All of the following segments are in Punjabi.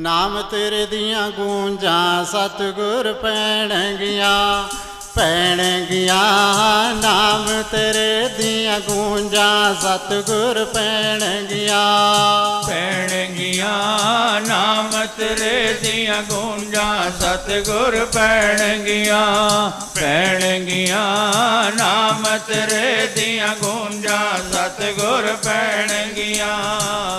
ਨਾਮ ਤੇਰੇ ਦੀਆਂ ਗੂੰਜਾਂ ਸਤਿਗੁਰ ਪੈਣਗੀਆਂ ਪੈਣਗੀਆਂ। ਨਾਮ ਤੇਰੇ ਦੀਆਂ ਗੂੰਜਾਂ ਸਤਿਗੁਰ ਪੈਣਗੀਆਂ। ਪੈਣਗੀਆਂ ਨਾਮ ਤੇਰੇ ਦੀਆਂ ਗੂੰਜਾਂ ਸਤਿਗੁਰ ਪੈਣਗੀਆਂ ਪੈਣਗੀਆਂ। ਨਾਮ ਤੇਰੇ ਦੀਆਂ ਗੂੰਜਾਂ ਸਤਿਗੁਰ ਪੈਣਗੀਆਂ।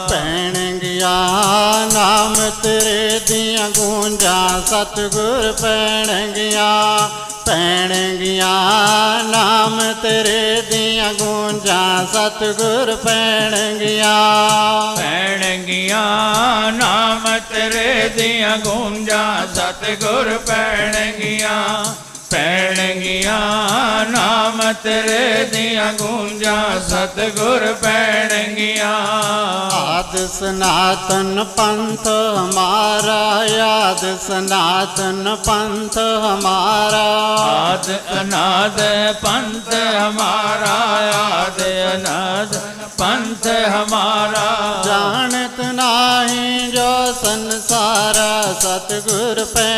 ਪੈਣਗੀਆਂ ਨਾਮ ਤੇਰੇ ਦੀਆਂ ਗੂੰਜਾਂ ਸਤਗੁਰ ਪੈਣਗੀਆਂ ਪੈਣਗੀਆਂ। ਨਾਮ ਤੇਰੇ ਦੀਆਂ ਗੂੰਜਾਂ ਸਤਿਗੁਰ ਪੈਣਗੀਆਂ। ਪੈਣਗੀਆਂ, ਨਾਮ ਤੇਰੇ ਦੀਆਂ ਗੂੰਜਾਂ ਸਤਿਗੁਰ ਪੈਣਗੀਆਂ। ਪੈਣਗੀਆਂ, ਨਾਮ ਤੇਰੇ ਦੀਆਂ ਗੂੰਜਾਂ ਸਤਿਗੁਰ ਪੈਣਗੀਆਂ। ਆਦ ਸਨਾਤਨ ਪੰਥ ਹਮਾਰਾ ਆਦ ਸਨਾਤਨ ਪੰਥ ਹਮਾਰਾ। ਆਦ ਅਨਾਦ ਪੰਥ ਹਮਾਰਾ ਆਦ ਅਨਾਦ ਪੰਥ ਹਮਾਰਾ। ਜਾਣਤ ਨਾਹੀ ਜੋ ਸੰਸਾਰਾ ਸਤਿਗੁਰ ਪੈਣ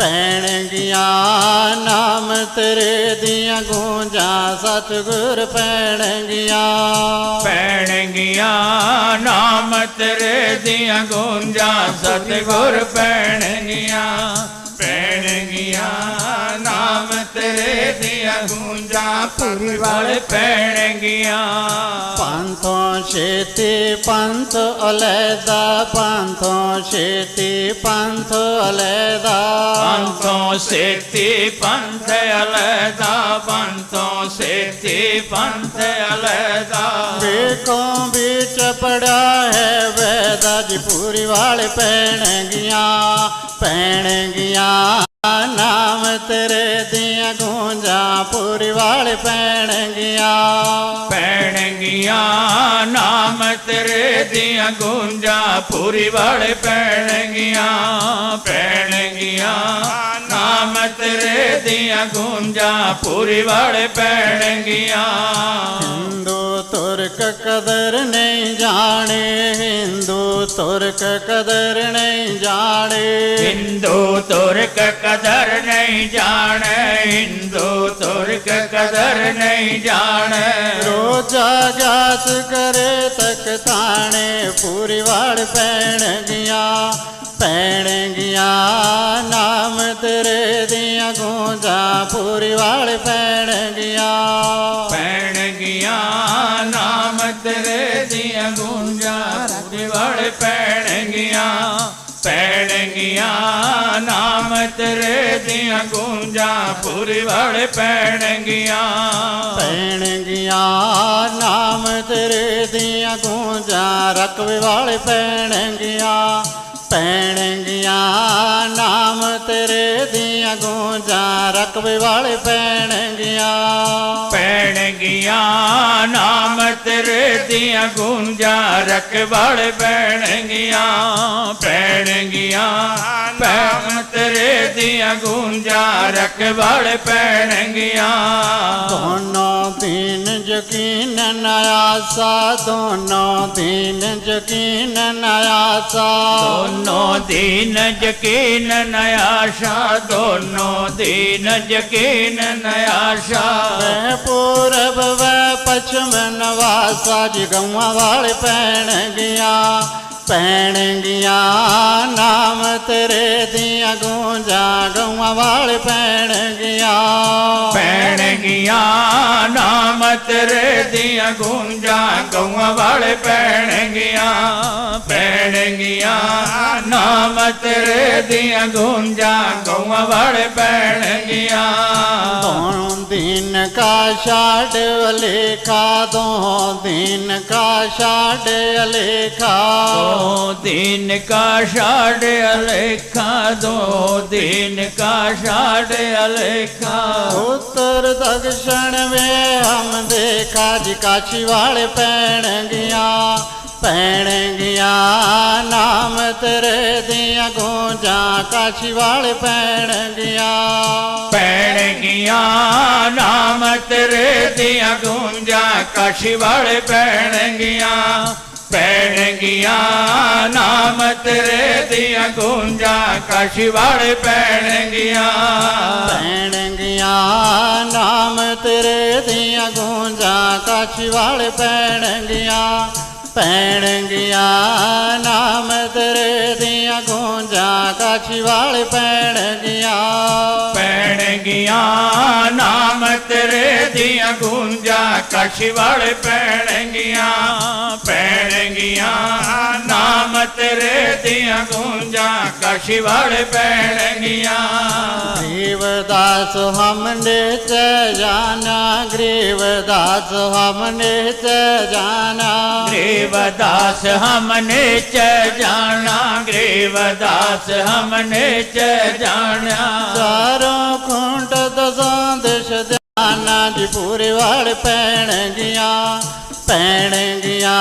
ਗਿਆ ਨਾਮ ਤੇਰੇ ਦੀਆਂ ਗੂੰਜਾਂ, ਸਤਿਗੁਰ ਪੈਣ ਗਿਆ ਪੈਣਗੀਆਂ ਨਾਮ ਤੇਰੇ ਦੀਆਂ ਗੂੰਜਾਂ, ਸਤਗੁਰ ਪੈਣਗੀਆਂ ਪੈਣਗੀਆਂ ਨਾਮ ਤੇਰੇ ਦੀਆਂ ਗੂੰਜਾਂ ਪੁਰੀ ਵਾਲੇ ਪੈਣਗੀਆਂ ਛੇਤੀ ਪੰਥ ਅਲੈਦਾ ਪੰਥੋਂ ਛੇਤੀ ਪੰਥ ਅਲੈਦਾ। ਪੰਥੋਂ ਸੇਤੀ ਪੰਥ ਅਲੈਦਾ ਪੰਥੋਂ ਸੇਤੀ ਪੰਥ ਅਲੈਦਾ। ਵੇਖੋ ਵਿੱਚ ਪੜਾ ਹੈ ਵੈਦਾ ਜੀ ਪੂਰੀ ਵਾਲੇ ਪੈਣ ਗਿਆ ਪੈਣ ਗਿਆ ਨਾਮ ਤੇਰੇ ਦੀਆਂ ਗੂੰਜਾਂ ਪੂਰੀ ਵਾਲੇ ਪੈਣ ਗਿਆ ਪੈਣਗੀਆਂ ਨਾਮ ਤੇਰੇ ਦੀਆਂ ਗੂੰਜਾਂ ਪੂਰੀ ਵਾਲੇ ਪੈਣਗੀਆਂ ਪੈਣਗੀਆਂ। ਨਾਮ ਤੇਰੇ ਦੀਆਂ ਗੂੰਜਾਂ ਪੂਰੀ ਵਾਲੇ ਪੈਣਗੀਆਂ। ਹਿੰਦੂ ਤੁਰਕ ਕਦਰ ਨਹੀਂ ਜਾਣੇ ਹਿੰਦੂ ਤੁਰਕ ਕਦਰ ਨਹੀਂ ਜਾਣੇ। ਹਿੰਦੂ ਤੁਰਕ ਕਦਰ ਨਹੀਂ ਜਾਣੇ ਤੁਰਕ ਕਦਰ ਨਹੀਂ ਜਾਣੇ। ਰੋਜਾ ਗਾਸ ਕਰੇ ਤਕ ਤਾਣੇ ਪੂਰੀ ਵਾੜ ਪੈਣ ਗਿਆ ਪੈਣ ਗਿਆ। ਨਾਮ ਤੇਰੇ ਦੀਆਂ ਗੂੰਜਾਂ ਪੂਰੀ ਵਾੜ ਪੈਣ ਗਿਆ ਪੈਣਗੀਆਂ ਨਾਮ ਤੇਰੇ ਦੀਆਂ ਗੂੰਜਾਂ ਪੂਰੀ ਵਾਲੇ ਪੈਣਗੀਆਂ ਪੈਣਗੀਆਂ ਨਾਮ ਤੇਰੇ ਦੀਆਂ ਗੂੰਜਾਂ ਪੂਰੀ ਵਾਲੇ ਪੈਣਗੀਆਂ ਪੈਣ ਨਾਮ ਤੇਰੇ ਦੀਆਂ ਗੂੰਜਾਂ ਰਕਵੇ ਵਾਲੇ ਪੈਣ ਗਿਆ ਪੈਣ ਗਿਆ ਨਾਮ ਤੇਰੇ ਦੀਆਂ ਗੂੰਜਾਂ ਰਕਵੇ ਵਾਲੇ ਪੈਣ ਗਿਆ ਪੈਣਗੀਆਂ ਨਾਮ ਤੇਰੇ ਦੀਆਂ ਗੂੰਜਾਂ ਰਖਵਾਲੇ ਪੈਣਗੀਆਂ ਪੈਣਗੀਆਂ ਪੈਣ ਤੇਰੇ ਦੀਆਂ ਗੂੰਜਾਂ ਰਖਵਾਲੇ ਪੈਣਗੀਆਂ ਦੋਨੋਂ ਦਿਨ ਯਕੀਨ ਨ ਆਸਾ ਦੋਨੋਂ ਦਿਨ ਯਕੀਨ ਨ ਆਸਾ। ਦੋਨੋਂ ਦੀਨ ਯਕੀਨ ਨ ਆਸ਼ਾ ਦੋਨੋਂ ਦੀਨ ਯਕੀਨ ਨ ਆਸ਼ਾ ਮੈਂ ਪੂਰਬ ਵੈ ਪਛਮ, ਨਵਾਸਾ ਜੀ ਗਊਆਂ ਵਾਲੇ ਪੈਣ ਗਿਆ। ਪੈਣ ਗਿਆ ਨਾਮ ਤੇਰੇ ਦੀਆਂ ਗੂੰਜਾਂ ਗਊਆਂ ਵਾਲੇ ਪੈਣ ਗਿਆ ਪੈਣਗੀਆਂ ਨਾਮ ਤੇਰੇ ਦੀਆਂ ਗੂੰਜਾਂ ਗਊਆਂ ਵਾਲੇ ਪੈਣਗੀਆਂ ਪੈਣਗੀਆਂ ਨਾਮ ਤੇਰੇ ਦੀਆਂ ਗੂੰਜਾਂ ਗਊਆਂ ਵਾਲੇ ਪੈਣਗੀਆਂ ਦੋਨੋਂ ਦਿਨ ਕਾ ਛਾੜ ਅਲੇਖਾ ਦੋ ਦਿਨ ਕਾ ਛਾੜ ਅਲੇਖਾ। ਦੋ ਦਿਨ ਕਾ ਛਾੜ ਅਲੇਖਾ ਦੋ ਦਿਨ ਕਾ ਛਾੜ ਅਲੇਖਾ ਉੱਤਰ ਦਕਸ਼ਣ ਵੇ ਹਮ ਦੇਖਾ ਜੀ ਕਾਛੀ ਵਾਲੇ ਪੈਣ ਗਿਆ ਪੈਣ ਗਿਆ ਨਾਮ ਤੇਰੇ ਦੀਆਂ ਗੂੰਜਾਂ ਕਾਛੀ ਵਾਲੇ ਪੈਣ ਗਿਆ ਪੈਣਗੀਆਂ ਨਾਮ ਤੇਰੇ ਦੀਆਂ ਗੂੰਜਾਂ ਕਾਸ਼ੀ ਵਾਲੇ ਪੈਣਗੀਆਂ ਪੈਣਗੀਆਂ ਨਾਮ ਤੇਰੇ ਦੀਆਂ ਗੂੰਜਾਂ ਕਾਸ਼ੀਵਾਲ ਪੈਣਗੀਆਂ। ਪੈਣਗੀਆਂ ਨਾਮ ਤੇਰੇ ਦੀਆਂ ਗੂੰਜਾਂ ਕਾਛੀ ਵਾਲੇ ਪੈਣਗੀਆਂ। ਪੈਣਗੀਆਂ ਗੂੰਜਾਂ ਕਾਛੀ ਵਾਲੇ ਪੈਣਗੀਆਂ ਪੈਣਗੀਆਂ ਨਾਮ ਤੇਰੇ ਦੀਆਂ ਗੂੰਜਾਂ ਕਾਸ਼ੀ ਵਾਲੇ ਪੈਣਗੀਆਂ ਪੈਣਗੀਆਂ ਨਾਮ ਤੇਰੇ ਦੀਆਂ ਗੂੰਜਾਂ ਕਾਸ਼ੀ ਵਾਲੇ ਪੈਣਗੀਆਂ। ਗਰੀਵਦਾਸ ਹਮਨੇ ਚ ਜਾਣਾ ਗਰੀਵਦਾਸ ਹਮਨੇ ਚ ਜਾਣਾ। ਗ੍ਰੇਵਦਾਸ ਹਮਨੇ ਚ ਜਾਣਾ ਗ੍ਰੇਵਦਾਸ ਹਮਨੇ ਚ ਜਾਣਾ। ਚਾਰੋਂ ਖੁੰਡ ਦਸਾਂ ਦਿਸ਼ ਧਿਆਨਾ ਜੀ ਪੂਰੇ ਵਾਲ ਪੈਣਗੀਆਂ ਪੈਣਗੀਆਂ।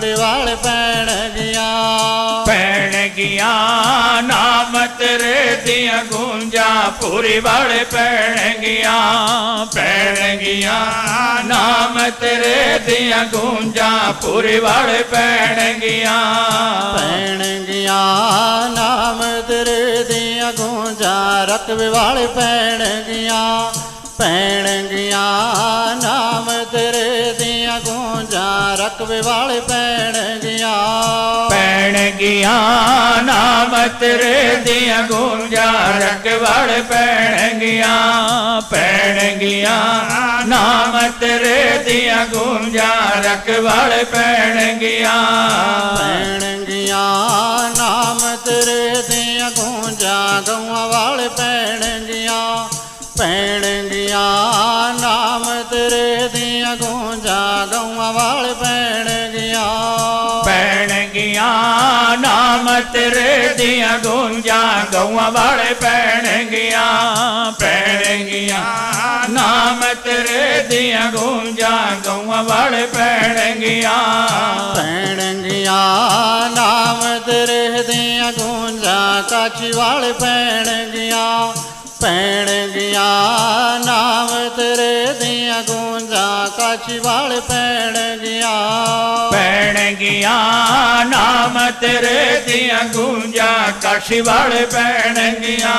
ਪੂਰੇ ਵਾਲ ਪੈਣਗੀਆਂ ਪੈਣਗੀਆਂ ਨਾਮ ਤੇਰੇ ਦੀਆਂ ਗੂੰਜਾਂ ਪੂਰੀ ਵਾਲੇ ਪੈਣਗੀਆਂ ਪੈਣਗੀਆਂ ਨਾਮ ਤੇਰੇ ਦੀਆਂ ਗੂੰਜਾਂ ਪੂਰੀ ਵਾਲੇ ਪੈਣਗੀਆਂ ਪੈਣਗੀਆਂ ਨਾਮ ਤੇਰੇ ਦੀਆਂ ਗੂੰਜਾਂ ਰਕਬੇ ਵਾਲੇ ਪੈਣਗੀਆਂ ਪੈਣਗੀਆਂ ਨਾਮ ਰਕਬੇ ਵਾਲੇ ਪੈਣਗੀਆਂ ਪੈਣਗੀਆਂ ਨਾਮ ਤੇਰੇ ਦੀਆਂ ਗੂੰਜਾਂ ਰਖਵਾਲ ਪੈਣਗੀਆਂ ਪੈਣਗੀਆਂ ਨਾਮ ਤੇਰੇ ਦੀਆਂ ਗੂੰਜਾਂ ਰਖਵਾਲ ਪੈਣਗੀਆਂ ਪੈਣਗੀਆਂ ਨਾਮ ਤੇਰੇ ਦੀਆਂ ਗੂੰਜਾਂ ਗਊਆਂ ਵਾਲੇ ਪੈਣਗੀਆਂ ਪੈਣਗੀਆਂ ਨਾਮ ਤੇਰੇ ਤੇਰੇ ਦੀਆਂ ਗੂੰਜਾਂ ਗਊਆਂ ਵਾਲੇ ਪੈਣਗੀਆਂ ਪੈਣਗੀਆਂ। ਨਾਮ ਤੇਰੇ ਦੀਆਂ ਗੂੰਜਾਂ ਗਊਆਂ ਵਾਲੇ ਪੈਣਗੀਆਂ। ਪੈਣਗੀਆਂ ਨਾਮ ਤੇਰੇ ਦੀਆਂ ਗੂੰਜਾਂ ਕਾਚੀ ਵਾਲੇ ਪੈਣਗੀਆਂ ਪੈਣਗੀਆਂ। ਗੂੰਜਾਂ ਕਾਛੀ ਵਾਲੇ ਪੈਣਗੀਆਂ ਪੈਣਗੀਆਂ ਨਾਮ ਤੇਰੇ ਦੀਆਂ ਗੂੰਜਾਂ ਕਾਸ਼ੀ ਵਾਲੇ ਪੈਣਗੀਆਂ